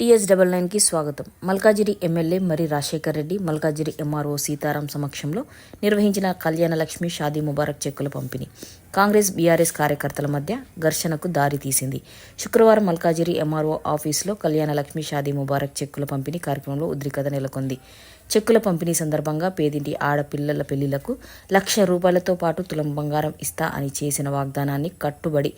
TS double నైన్కి స్వాగతం. Malkajgiri MLA మరి రాజశేఖర్ రెడ్డి మల్కాజిరి ఎంఆర్ఓ సీతారాం సమక్షంలో నిర్వహించిన కళ్యాణ లక్ష్మి షాదీ ముబారక్ చెక్కుల పంపిణీ. కాంగ్రెస్ బీఆర్ఎస్ కార్యకర్తల మధ్య ఘర్షణకు దారి తీసింది. శుక్రవారం మల్కాజిరి ఎంఆర్ఓ ఆఫీసులో కళ్యాణ లక్ష్మి షాదీ ముబారక్ చెక్కుల పంపిణీ కార్యక్రమంలో ఉద్రికత నెలకొంది. చెక్కుల పంపిణీ సందర్భంగా పేదింటి ఆడపిల్లల పెళ్ళిలకు లక్ష రూపాయలతో పాటు తులం బంగారం ఇస్తా అని చేసిన వాగ్దానాన్ని కట్టుబడి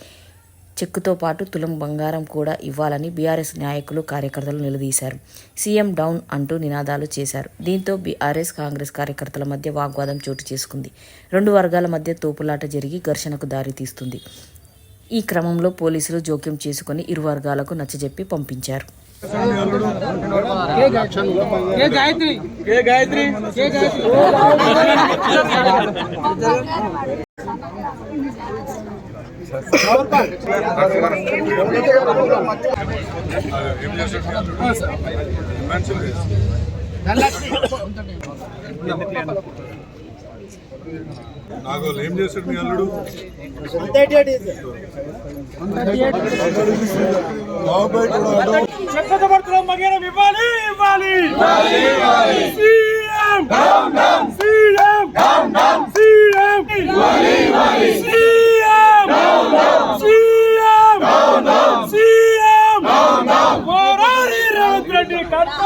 చెక్కుతో పాటు తులం బంగారం కూడా ఇవ్వాలని బీఆర్ఎస్ నాయకులు కార్యకర్తలు నిలదీశారు. సీఎం డౌన్ అంటూ నినాదాలు చేశారు. దీంతో బీఆర్ఎస్ కాంగ్రెస్ కార్యకర్తల మధ్య వాగ్వాదం చోటు చేసుకుంది. రెండు వర్గాల మధ్య తోపులాట జరిగి ఘర్షణకు దారితీస్తుంది ఈ క్రమంలో పోలీసులు జోక్యం చేసుకుని ఇరు వర్గాలకు నచ్చజెప్పి పంపించారు ఏ గాయత్రి ఏ గాయత్రి ఏ గాయత్రి ఏం చేస్తాడు మెన్షన్ చేసి నాకు ఏం చేశాడు మీ అల్లుడు చెప్పబడుతున్నాం మగేరం ఇవ్వాలి ఇవ్వాలి ఇవ్వాలి